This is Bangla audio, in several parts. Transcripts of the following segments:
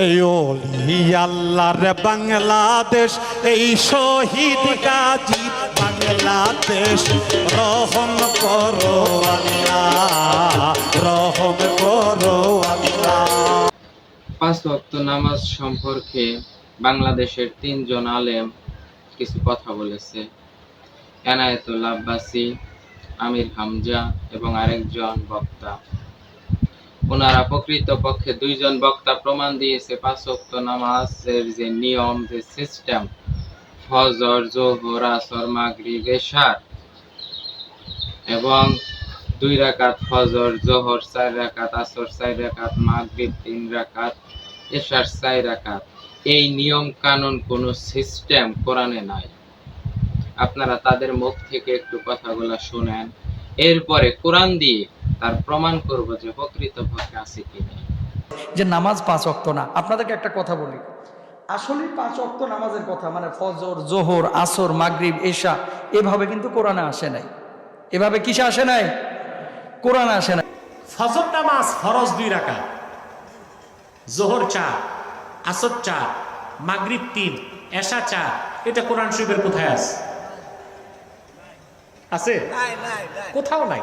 এই আল্লাহর বাংলাদেশ, এই শহীদ গাজী বাংলাদেশ, রহম করো আল্লাহ, রহম করো আল্লাহ। পাঁচ ওয়াক্ত নামাজ সম্পর্কে বাংলাদেশের তিনজন আলেম কিছু কথা বলেছে। এনায়েতুল আব্বাসী, আমির হামজা এবং আরেকজন বক্তা। ওনারা প্রকৃত পক্ষে দুইজন বক্তা প্রমাণ দিয়েছে পাঁচ ওয়াক্ত নামাজের যে নিয়ম, যে সিস্টেম ফজর, জোহর, আসর, মাগরিব, এশার এবং দুই রাকাত ফজর, জোহর, চার রাকাত আসর, চার রাকাত মাগরিব, তিন রাকাত এশার, চার রাকাত। এই নিয়ম কানুন কোনো সিস্টেম কোরআনে নাই। আপনারা তাদের মুখ থেকে একটু কথাগুলো শুনেন। এরপরে কোরআন দিয়ে তার প্রমাণ করব যে প্রকৃত পক্ষে আছে কি নেই। যে নামাজ পাঁচ অক্ত না আপনাদেরকে একটা কথা বলি। আসলে পাঁচ অক্ত নামাজের কথা মানে ফজর জোহর আসর মাগরিব এশা এভাবে কিন্তু কোরআনে আসে নাই। এভাবে কিসে আসে নাই? কোরআনে আসে নাই। ফজর নামাজ ফরজ দুই রাখা জোহর চার আসর চার মাগরিব তিন এশা চার এটা কোরআন শরীফের কোথায় আছে? আছে? কোথাও নাই।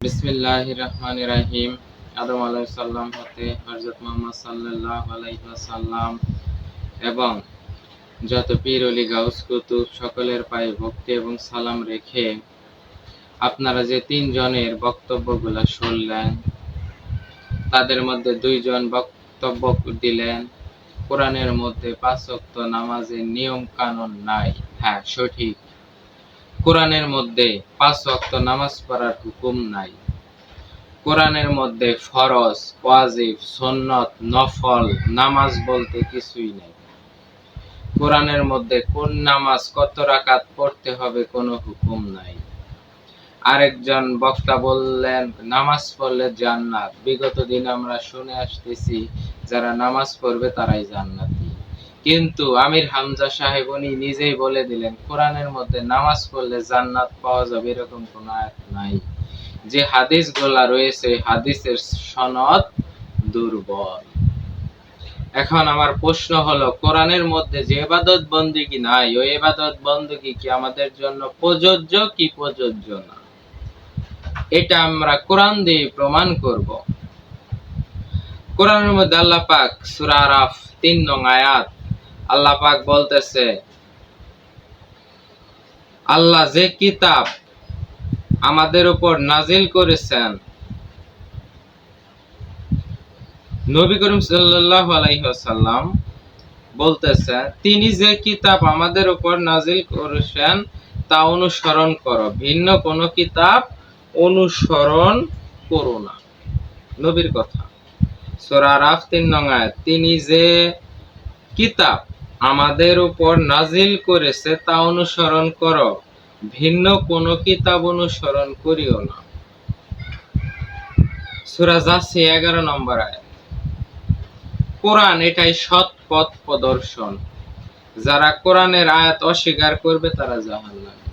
বিসমিল্লাহ রহমান রাহিম আদম আলাইহিস সাল্লাম হতে হযরত মুহাম্মদ সাল্লাল্লাহু আলাইহি ওয়াসাল্লাম এবং যত পীর, অলি, গাউস, কুতুব সকলের পায়ে ভক্তি এবং সালাম রেখে আপনারা যে তিনজনের বক্তব্যগুলো শুনলেন, তাদের মধ্যে দুইজন বক্তব্য দিলেন, কোরআনের মধ্যে পাঁচ নামাজের নিয়ম কানুন নাই। হ্যাঁ সঠিক। কোরআনের মধ্যে পাঁচ ওয়াক্ত নামাজ পড়ার হুকুম নাই। কোরআনের মধ্যে ফরজ, ওয়াজিব, সুন্নত, নফল, নামাজ বলতে কিছুই নেই। কোরআনের মধ্যে কোন নামাজ কত রাকাত পড়তে হবে কোনো হুকুম নাই। আরেকজন বক্তা বললেন, নামাজ পড়লে জান্নাত। বিগত দিন আমরা শুনে আসতেছি, যারা নামাজ পড়বে তারাই জান্নাতি। কিন্তু আমির হামজা সাহেব উনি নিজেই বলে দিলেন, কোরআনের মধ্যে নামাজ পড়লে জান্নাত পাওয়া যাবে এরকম কোনো আয়াত নাই। যে হাদিসগুলা রয়েছে হাদিসের সনদ দুর্বল। এখন আমার প্রশ্ন হলো, কোরআনের মধ্যে যে এবাদত বন্দিগি নাই? ওই এবাদত বন্দিগি কি আমাদের জন্য প্রযোজ্য কি প্রযোজ্য না? এটা আমরা কোরআন দিয়ে প্রমাণ করব। কোরআনের মধ্যে আল্লাহ পাক সূরা আরাফ তিন নং আয়াত আল্লাহ পাক বলতেছে, আল্লাহ যে কিতাব আমাদের উপর নাজিল করেছেন, নবী করিম সাল্লাল্লাহু আলাইহি ওয়াসাল্লাম বলতেছে, তিনি যে কিতাব আমাদের উপর নাজিল করেছেন, তা অনুসরণ করো, ভিন্ন কোন কিতাব অনুসরণ করো না। নবীর কথা। সূরা আরাফ তিন নং আয়াত, তিনি যে কিতাব আমাদের উপর নাজিল করেছে তা অনুসরণ করো। ভিন্ন কোন কিতাব অনুসরণ করিও না। এগারো নম্বর কোরআন এটাই সৎ পথ প্রদর্শন। যারা কোরআনের আয়াত অস্বীকার করবে তারা জাহান্নামী।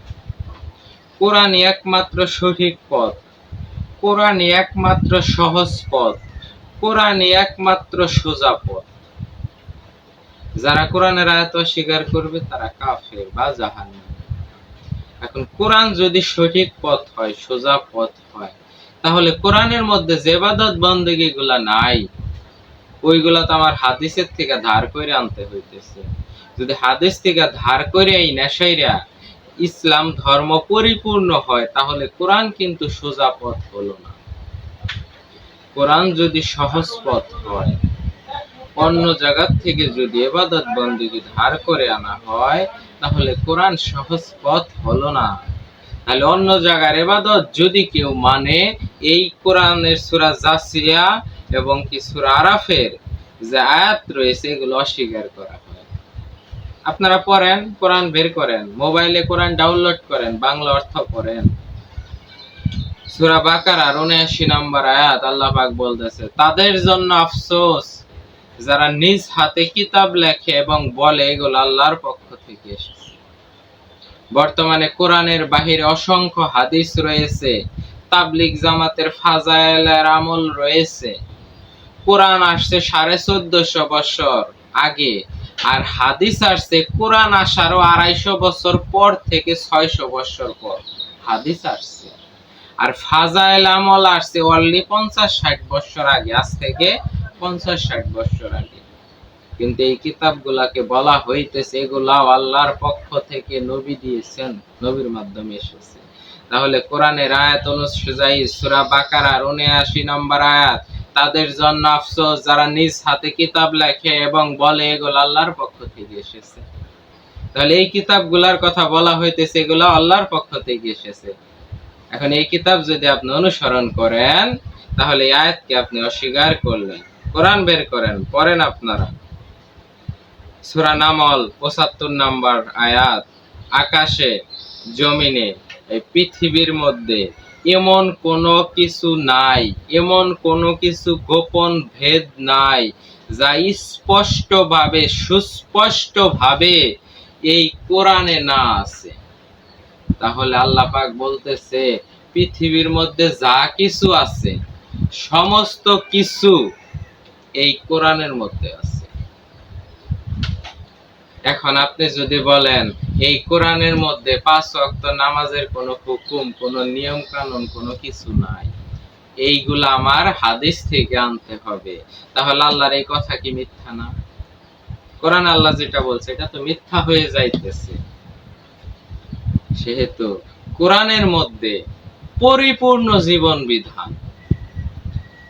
কোরআন একমাত্র সঠিক পথ। কোরআন একমাত্র সহজ পথ। কোরআন একমাত্র সোজা পথ। যারা কোরআনের আয়াত অস্বীকার করবে, তারা কাফের বা জাহান্নামী। এখন কোরআন যদি সঠিক পথ হয়, সোজা পথ হয়, তাহলে কোরআনের মধ্যে জেবাদত বন্দেগী গুলা নাই, ওইগুলা তো আমার হাদিসের থেকে ধার করে আনতে হইতেছে। যদি হাদিস থেকে ধার করে এই নেশাইরা ইসলাম ধর্ম পরিপূর্ণ হয়, তাহলে কোরআন কিন্তু সোজা পথ হলো না। কোরআন যদি সহজ পথ হয় অন্য জায়গার থেকে যদি এবাদত বন্দীকে ধার করে আনা হয়, তাহলে কোরআন সহজ পথ হলো না। তাহলে অন্য জায়গার এবাদত যদি কেউ মানে এই কোরআনের সুরা জাসিয়া এবং কি সুরা আরাফের যে আয়াত রয়েছে, এগুলো অস্বীকার করা হয়। আপনারা পড়েন, কোরআন বের করেন, মোবাইলে কোরআন ডাউনলোড করেন, বাংলা অর্থ করেন সূরা বাকারার 79 নম্বর আয়াত, আল্লাহ পাক বলতেছে, তাদের জন্য আফসোস যারা নিজ হাতে কিতাব লেখে এবং বলে, এগুলো আল্লাহর পক্ষ থেকে এসেছে। বর্তমানে কোরআনের বাহিরে অসংখ্য হাদিস রয়েছে, তাবলিগ জামাতের ফাজাইলের আমল রয়েছে। কোরআন আসছে সাড়ে চোদ্দশো বছর আগে, আর হাদিস আসছে কোরআন আসারও আড়াইশো বছর পর থেকে ছয়শো বছর পর হাদিস আসছে। আর ফাজাইল আমল আসছে অনলি পঞ্চাশ ষাট বছর আগে, আজ থেকে পঞ্চাশ, ষাট বছর আগে। কিন্তু এই কিতাবগুলাকে বলা হইতেছে, এগুলাও আল্লাহর পক্ষ থেকে নবী দিয়েছেন, নবীর মাধ্যমে এসেছে। তাহলে কোরআনের আয়াত অনুযায়ী সূরা বাকারার 79 নম্বর আয়াত, তাদের জন্য আফসোস, যারা নিজ হাতে কিতাব লেখে এবং বলে, এগুলো আল্লাহর পক্ষ থেকে এসেছে। তাহলে এই কিতাবগুলার কথা বলা হইতেছে, এগুলো আল্লাহর পক্ষ থেকে এসেছে। এখন এই কিতাব যদি আপনি অনুসরণ করেন, তাহলে এই আয়াতকে আপনি অস্বীকার করলেন। কোরআন বের করেন, পড়েন আপনারা। সূরা নামল 75 নম্বর আয়াত, আকাশে, জমিনে, এই পৃথিবীর মধ্যে এমন কোনো কিছু নাই, এমন কোনো কিছু গোপন ভেদ নাই, যা স্পষ্টভাবে, সুস্পষ্টভাবে এই কোরআনে না আছে। তাহলে আল্লাহ পাক বলতেছে, পৃথিবীর মধ্যে যা কিছু আছে, সমস্ত কিছু এই কোরআনের মধ্যে আছে। এখন আপনি যদি বলেন, এই কোরআনের মধ্যে পাঁচ ওয়াক্ত নামাজের কোনো হুকুম, কোনো নিয়ম কানুন কোনো কিছু নাই। এইগুলা আমার হাদিস থেকে আনতে হবে। তাহলে আল্লাহর এই কথা কি মিথ্যা না? কোরআন আল্লাহ যেটা বলছে, এটা তো মিথ্যা হয়ে যাইতেছে। সেহেতু কোরআনের মধ্যে পরিপূর্ণ জীবন বিধান।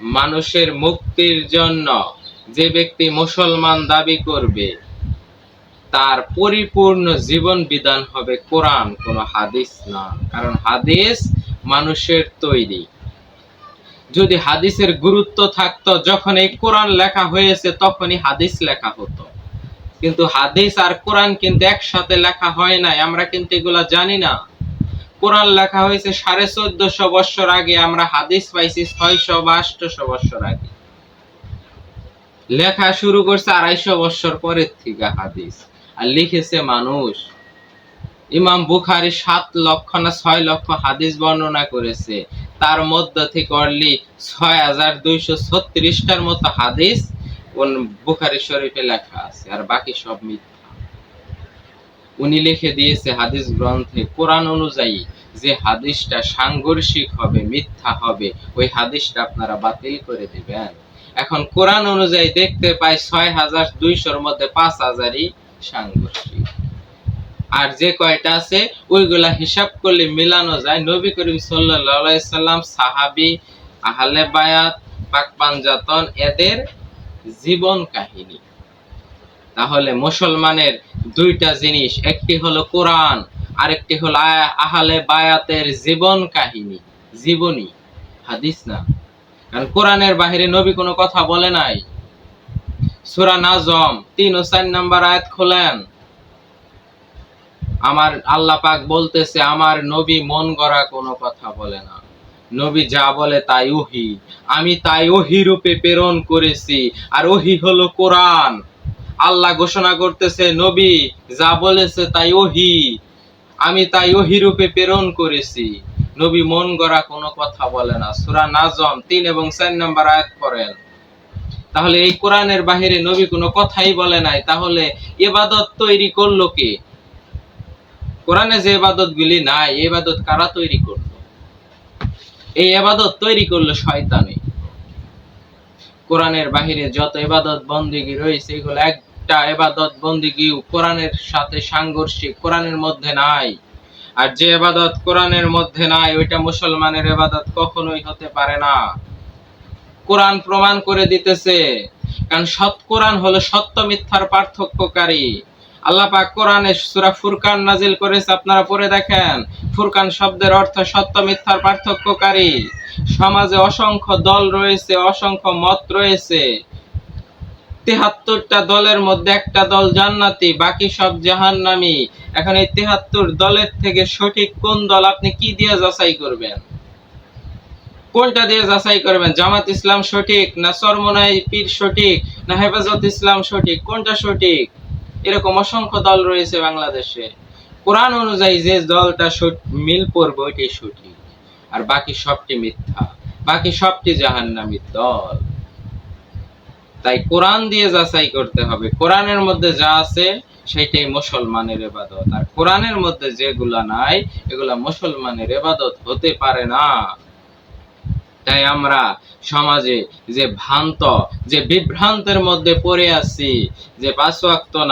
মানুষের মুক্তির জন্য যে ব্যক্তি মুসলমান দাবি করবে, তার পরিপূর্ণ জীবন বিধান হবে কোরআন, কোন হাদিস না। কারণ হাদিস মানুষের তৈরি। যদি হাদিসের গুরুত্ব থাকতো, যখন এই কোরআন লেখা হয়েছে, তখনই হাদিস লেখা হতো। কিন্তু হাদিস আর কোরআন কিন্তু একসাথে লেখা হয় নাই, আমরা কিন্তু এগুলা জানি না। কোরআন লেখা হয়েছে সাড়ে চোদ্দশো বৎসর আগে, আমরা হাদিস পাইছি ছয়শো বা আটশো বৎসর আগে। লেখা শুরু করছে আড়াইশো বৎসর পরের থেকে হাদিস। আর লিখেছে মানুষ। ইমাম বুখারি সাত লক্ষ না ছয় লক্ষ হাদিস বর্ণনা করেছে। তার মধ্য থেকে অনলি ছয় হাজার দুইশো ছত্রিশটার মতো হাদিস বুখারি শরীফে লেখা আছে। আর বাকি সব মিথ্যা। উনি লিখে দিয়েছে হাদিস গ্রন্থে, কোরআন অনুযায়ী যে হাদিসটা সাংঘর্ষিক হবে, মিথ্যা হবে, ওই হাদিসটা আপনারা বাতিল করে দিবেন। এখন কোরআন অনুযায়ী দেখতে পাই ছয় হাজার দুইশোর মধ্যে পাঁচ হাজারই সাংঘর্ষিক। আর যে কয়টা আছে, ওইগুলা হিসাব করলে মিলানো যায়। নবী করিম সাল্লাম সাহাবি, আহলে বায়াত, পাক পাঞ্জাতন, এদের জীবন কাহিনী। তাহলে মুসলমানের দুইটা জিনিস, একটি হলো কোরআন, আরেকটি হলো আহলে বায়াতের জীবন কাহিনী, জীবনী। হাদিস না। কারণ কোরআনের বাহিরে নবী কোনো কথা বলে নাই। সূরা নাজম, তিন ও চার নাম্বার আয়াত খোলেন। আমার আল্লাহ পাক বলতেছে, আমার নবী মন গড়া কোনো কথা বলে না। নবী যা বলে তাই ওহি। আমি তাই ওহি রূপে প্রেরণ করেছি, আর ওহি হলো কোরআন। আল্লাহ ঘোষণা করতেছে, নবী যা বলেছে তাই ওহি। আমি তাই ওহি রূপে প্রেরণ করেছি। নবী মন গড়া কোনো কথা বলে না। সূরা নাজম তিন এবং চার নম্বর আয়াত পড়েন। তাহলে এই কোরআনের বাহিরে নবী কোনো কথাই বলে নাই। তাহলে এবাদত তৈরি করল কে? কোরআনে যে এবাদত গুলি নাই এবাদত কারা তৈরি করল? এই এবাদত তৈরি করল শয়তানে। কোরআনের বাহিরে যত এবাদত বন্দিগি রয়েছে, এগুলো একটা এবাদত বন্দিগি কোরআনের সাথে সাংঘর্ষিক? কোরআনের মধ্যে নাই। আর যে এবাদত কোরআনের মধ্যে নাই, ওইটা মুসলমানের এবাদত কখনোই হতে পারে না। কোরআন প্রমাণ করে দিতেছে, কারণ সৎ কোরআন হলো সত্য মিথ্যার পার্থক্যকারী। আল্লাহ পাক কোরআনে সূরা ফুরকান নাজিল করেছে, আপনারা পড়ে দেখেন। ফুরকান শব্দের অর্থ সত্য মিথ্যার পার্থক্যকারী। সমাজে অসংখ্য দল রয়েছে, অসংখ্য মত রয়েছে। তেহাত্তরটা দলের মধ্যে একটা দল জান্নাতি, বাকি সব জাহান্নামি। এখন এই তেহাত্তর দলের থেকে সঠিক কোন দল আপনি কি দিয়ে যাচাই করবেন? কোনটা দিয়ে যাচাই করবেন? জামাত ইসলাম সঠিক না সরমনাই পীর সঠিক না হেফাজত ইসলাম সঠিক? কোনটা সঠিক? এরকম অসংখ্য দল রয়েছে বাংলাদেশে। কোরআন অনুযায়ী যে দলটা মিল পড়বে ওইটাই সঠিক। আর বাকি সবটি মিথ্যা, বাকি সবটি জাহান্নামী দল। তাই কোরআন দিয়ে যাচাই করতে হবে। কোরআনের মধ্যে যা আছে সেটাই মুসলমানের এবাদত আর কোরআনের মধ্যে যেগুলা নাই, এগুলা মুসলমানের এবাদত হতে পারে না। তাই আমরা সমাজে যে ভ্রান্ত, যে বিভ্রান্তের মধ্যে পড়ে আছি, যে পাঁচ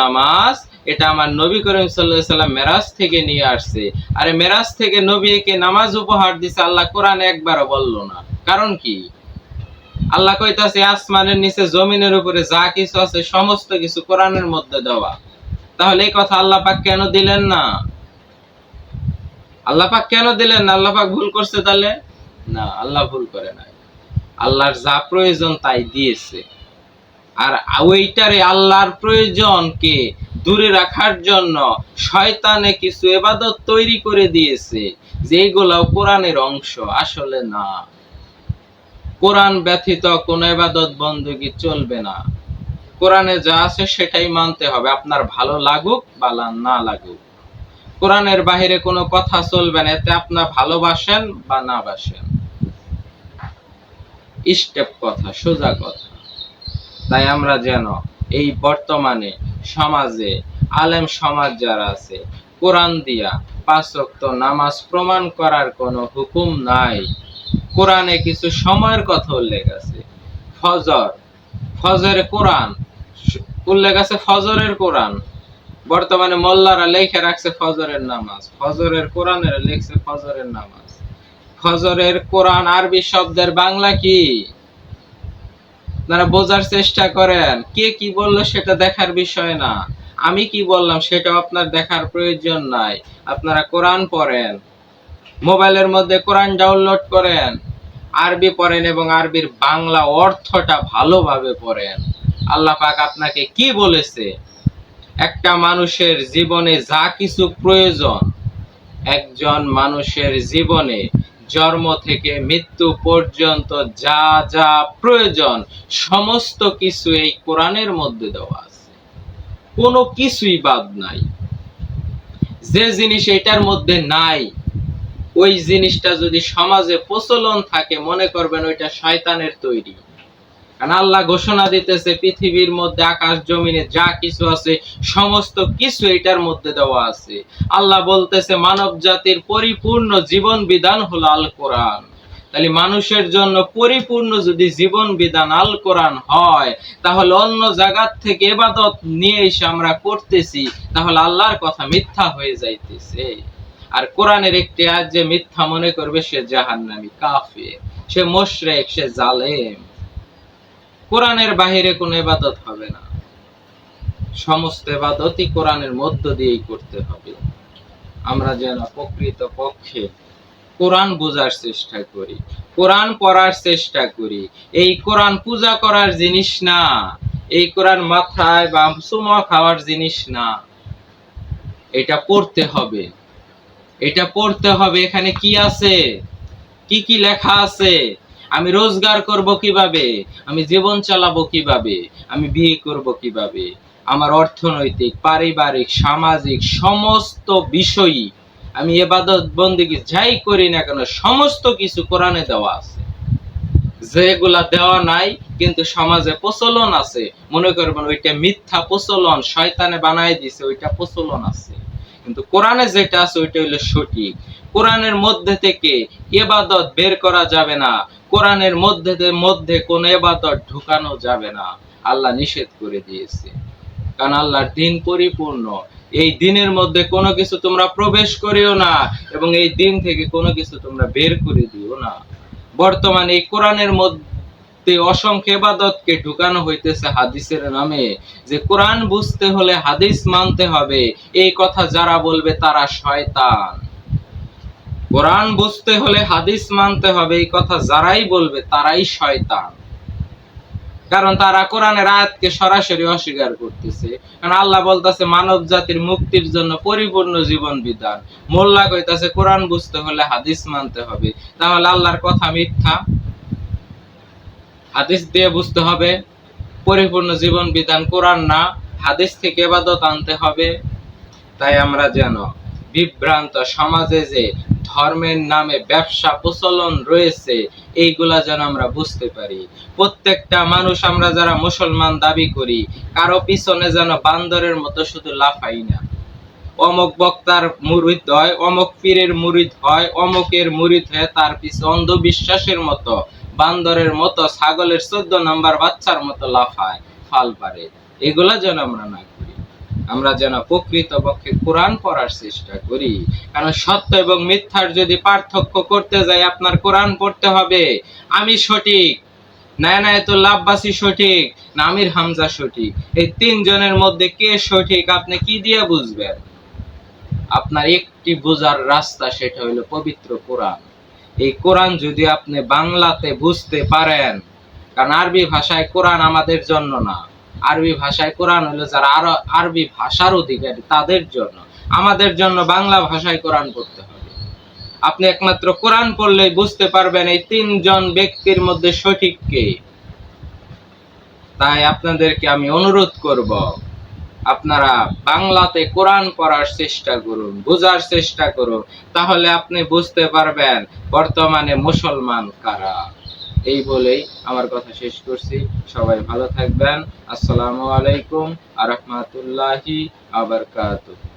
নামাজ, এটা আমার নবী করিম সাল্লাল্লাহু সাল্লাম মেরাজ থেকে নিয়ে আসছে। আরে মেরাজ থেকে নবীকে নামাজ উপহার দিছে, আল্লাহ কোরআন একবারও বলল না। কারণ কি? আল্লাহ কইতাছে, আসমানের নিচে জমিনের উপরে যা কিছু আছে, সমস্ত কিছু কোরআনের মধ্যে দেওয়া। তাহলে এই কথা আল্লাহ পাক কেন দিলেন না? আল্লাহ পাক কেন দিলেন না? আল্লাহ পাক ভুল করছে তাহলে? না, আল্লাহ ভুল করে নাই। আল্লাহর যা প্রয়োজন তাই দিয়েছে। আর ওইটারে আল্লাহর প্রয়োজনকে দূরে রাখার জন্য শয়তানে কিছু এবাদত তৈরি করে দিয়েছে যেগুলাও কোরআনের অংশ। আসলে না। কোরআন ব্যতীত কোন এবাদত বন্দী চলবে না। কোরআনে যা আছে সেটাই মানতে হবে, আপনার ভালো লাগুক বা না লাগুক। কোরআনের বাহিরে কোনো কথা চলবে না, এতে আপনার ভালোবাসেন বা না বাসেন। স্টেপ কথা, সোজা কথা। তাই আমরা যেন এই বর্তমানে সমাজে, আলেম সমাজ যারা আছে, কোরআন দিয়া পাঁচ নামাজ প্রমাণ করার কোনো হুকুম নাই। কোরআনে কিছু সময়ের কথা উল্লেখ আছে। ফজর। ফজরের কোরআন। উল্লেখ আছে ফজরের কোরআন। বর্তমানে মোল্লারা লেখে রাখছে ফজরের নামাজ। ফজরের কোরআনের লেখছে ফজরের নামাজ। ফজরের কোরআন আরবি শব্দের বাংলা কি? আপনারা বোঝার চেষ্টা করেন, কে কি বলল সেটা দেখার বিষয় না। আমি কি বললাম সেটা আপনার দেখার প্রয়োজন নাই। আপনারা কোরআন পড়েন। মোবাইলের মধ্যে কোরআন ডাউনলোড করেন, আরবি পড়েন এবং আরবির বাংলা অর্থটা ভালোভাবে পড়েন। আল্লাহ পাক আপনাকে কি বলেছে? একটা মানুষের জীবনে যা কিছু প্রয়োজন, একজন মানুষের জীবনে জন্ম থেকে মৃত্যু পর্যন্ত যা যা প্রয়োজন, সমস্ত কিছু এই কোরআনের মধ্যে দেওয়া আছে। কোনো কিছুই বাদ নাই। যে জিনিস এটার মধ্যে নাই ওই জিনিসটা যদি সমাজে প্রচলন থাকে, মনে করবেন ওইটা শয়তানের তৈরি। কারণ আল্লাহ ঘোষণা দিতেছে, পৃথিবীর মধ্যে আকাশ, জমিনে যা কিছু আছে, সমস্ত কিছু এটার মধ্যে দেওয়া আছে। আল্লাহ বলতেছে, মানব জাতির পরিপূর্ণ জীবন বিধান হলো আল কোরআন। তাহলে মানুষের জন্য পরিপূর্ণ যদি জীবন বিধান আল কোরআন হয়, তাহলে অন্য জায়গার থেকে এবাদত নিয়ে এসে আমরা করতেছি, তাহলে আল্লাহর কথা মিথ্যা হয়ে যাইতেছে। আর কোরআনের একটি আজ যে মিথ্যা মনে করবে, সে জাহান্নামী, কাফের, সে মোশরেক, সে জালেম। কোরআনের বাহিরে কোনো এবাদত হবে না। সমস্ত এবাদতই কোরআনের মধ্য দিয়েই করতে হবে। আমরা যেন প্রকৃত পক্ষে কোরআন বোঝার চেষ্টা করি, কোরআন পড়ার চেষ্টা করি। এই কোরআন পূজা করার জিনিস না, এই কোরআন মাথায় বা চুমা খাওয়ার জিনিস না। এটা পড়তে হবে। এটা পড়তে হবে, এখানে কি আছে? কি কি লেখা আছে? আমি রোজগার করব কীভাবে? আমি জীবন চালাবো কীভাবে? আমি বিয়ে করব কীভাবে? আমার অর্থনৈতিক, পারিবারিক, সামাজিক সমস্ত বিষয়ই আমি এবাদত বন্দিগি যাই করি না কেন, সমস্ত কিছু কোরআনে দেওয়া আছে। যেগুলা দেওয়া নাই, কিন্তু সমাজে প্রচলন আছে। মনে করবেন ওইটা মিথ্যা প্রচলন, শয়তানে বানাই দিছে, ওইটা প্রচলন আছে। কিন্তু কোরআনে যেটা আছে ওইটা হলো সঠিক। কোরআনের মধ্যে থেকে এবাদত বের করা যাবে না। কোরআনের মধ্যে মধ্যে কোন এবাদত ঢুকানো যাবে না। আল্লাহ নিষেধ করে দিয়েছে। কারণ আল্লাহর দিন পরিপূর্ণ। এই দিনের মধ্যে কোনো কিছু তোমরা প্রবেশ করিও না এবং এই দিন থেকে কোনো কিছু তোমরা বের করে দিও না। বর্তমানে এই কোরআনের মধ্যে অসংখ্য এবাদতকে ঢুকানো হইতেছে হাদিসের নামে, যে কোরআন বুঝতে হলে হাদিস মানতে হবে। এই কথা যারা বলবে তারা শয়তান। কোরআন বুঝতে হলে হাদিস মানতে হবে, এই কথা যারাই বলবে তারাই শয়তান। কারণ তারা কোরআনের আয়াতকে সরাসরি অস্বীকার করতেছে। কারণ আল্লাহ বলতেছে, মানব জাতির মুক্তির জন্য পরিপূর্ণ জীবন বিধান। মোল্লা কইতাছে, কোরআন বুঝতে হলে হাদিস মানতে হবে। তাহলে আল্লাহর কথা মিথ্যা। হাদিস দিয়ে বুঝতে হবে, পরিপূর্ণ জীবন বিধান কোরআন না, হাদিস থেকে এবাদত আনতে হবে। তাই আমরা যেন বিভ্রান্ত সমাজে যে ধর্মের নামে ব্যবসা প্রচলন রয়েছে, এইগুলা যেন আমরা বুঝতে পারি। প্রত্যেকটা মানুষ আমরা যারা মুসলমান দাবি করি, কারও পিছনে যেন বান্দরের মতো শুধু লাফাই না। অমক বক্তার মুরিদ হয়, অমক পীরের মুরিদ হয়, অমকের মুরিদ হয়ে তার পিছে অন্ধবিশ্বাসের মতো বান্দরের মতো, ছাগলের চোদ্দ নাম্বার বাচ্চার মতো লাফায়, ফাল পারে। এগুলা যেন আমরা না করি। আমরা যেন প্রকৃত পক্ষে কোরআন পড়ার চেষ্টা করি। কারণ সত্য এবং মিথ্যার যদি পার্থক্য করতে যাই, আপনার কোরআন পড়তে হবে। আমি সঠিক নায়নায়তুল্লাহ আব্বাসী সঠিক, না আমির হামজা সঠিক। এই তিনজনের মধ্যে কে সঠিক, আপনি কি দিয়ে বুঝবেন? আপনার একটি বোঝার রাস্তা সেটা হলো পবিত্র কোরআন। এই কোরআন যদি আপনি বাংলাতে বুঝতে পারেন, কারণ আরবি ভাষায় কোরআন আমাদের জন্য না। আরবি ভাষায় কোরআন হলো যারা আরও আরবি ভাষার অধিকারী, তাদের জন্য। আমাদের জন্য বাংলা ভাষায় কোরআন পড়তে হবে। আপনি একমাত্র কোরআন পড়লেই বুঝতে পারবেন এই তিনজন ব্যক্তির মধ্যে সঠিক কে। তাই আপনাদেরকে আমি অনুরোধ করব আপনারা বাংলাতে কোরআন পড়ার চেষ্টা করুন, বোঝার চেষ্টা করুন, তাহলে আপনি বুঝতে পারবেন বর্তমানে মুসলমান কারা। এই বলেই আমার কথা শেষ করছি। সবাই ভালো থাকবেন। আসসালামু আলাইকুম আ রহমাতুল্লাহি আবরকাতুহ